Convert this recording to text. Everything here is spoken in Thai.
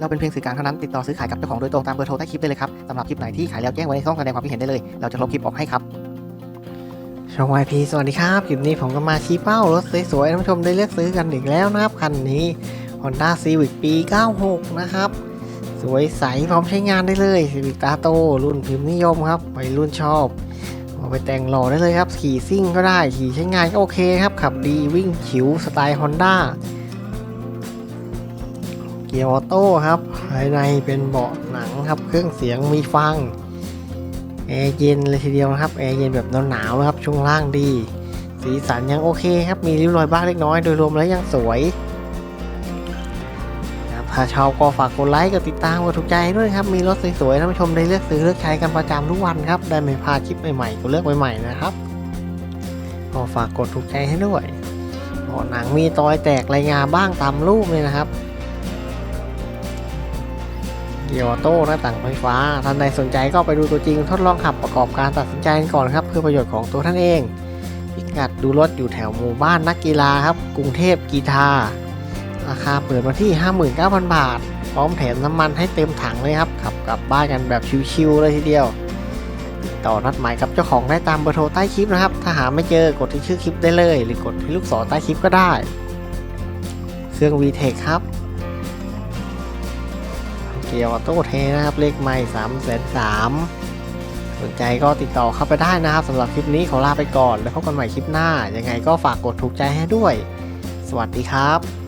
เราเป็นเพียงสื่อกลางเท่านั้นติดต่อซื้อขายกับเจ้าของโดยตรงตามเบอร์โทรใต้คลิปได้เลยครับสำหรับคลิปไหนที่ขายแล้วแจ้งไว้ในช่องแสดงความคิดเห็นได้เลย เราจะลบคลิปออกให้ครับช่องวายพีสวัสดีครับคลิปนี้ผมก็มาชี้เป้ารถสวยๆท่านผู้ชมได้เลือกซื้อกันอีกแล้วนะครับคันนี้ Honda Civic ปี 96 นะครับ สวยใสพร้อมใช้งานได้เลย Civic ตาโต รุ่นพิมพ์นิยมครับวัยรุ่นชอบเอาไปแต่งหล่อได้เลยครับ ขี่ซิ่งก็ได้ขี่ใช้งานก็โอเคครับขับดีวิ่งฉิวสไตล์ Honda เกียร์ออโต้ครับ ภายในเป็นเบาะหนังครับ เครื่องเสียงมีฟัง แอร์เย็นเลยทีเดียวนะครับ แอร์เย็นแบบหนาวๆนะครับ ช่วงล่างดี สีสันยังโอเคครับ มีริ้วรอยบ้างเล็กน้อย โดยรวมแล้วยังสวยครับถ้าชอบก็ฝากกดไลค์กดติดตามกดถูกใจด้วยครับ มีรถสวยๆท่านผู้ชมได้เลือกซื้อเลือกใช้กันประจำทุกวันครับ ได้ไม่พลาดคลิปใหม่ๆก็เลือกใหม่ๆนะครับก็ฝากกดถูกใจให้ด้วยเบาะหนังมีตอยแตกรายงานบ้างตามรูปเลยนะครับ เกียร์ออโต้หน้าต่างไฟฟ้า ท่านใดสนใจก็ไปดูตัวจริงทดลองขับประกอบการตัดสินใจกันก่อนครับ เพื่อประโยชน์ของตัวท่านเอง พิกัดดูรถอยู่แถวหมู่บ้านนักกีฬาครับ กรุงเทพกีทาราคาเปิดมาที่ 59,000 บาท พร้อมแถมน้ำมันให้เต็มถังเลยครับ ขับกลับบ้านกันแบบชิวๆเลยทีเดียว ต่อนัดหมายกับเจ้าของได้ตามเบอร์โทรใต้คลิปนะครับ ถ้าหาไม่เจอกดที่ชื่อคลิปได้เลย หรือกดที่ลูกศรใต้คลิปก็ได้ เครื่อง VTEC ครับ เกียวออโต้เทนะครับ เลขไม่สามแสนสามสนใจก็ติดต่อเข้าไปได้นะครับสำหรับคลิปนี้ขอลาไปก่อน แล้วพบกันใหม่คลิปหน้า ยังไงก็ฝากกดถูกใจให้ด้วย สวัสดีครับ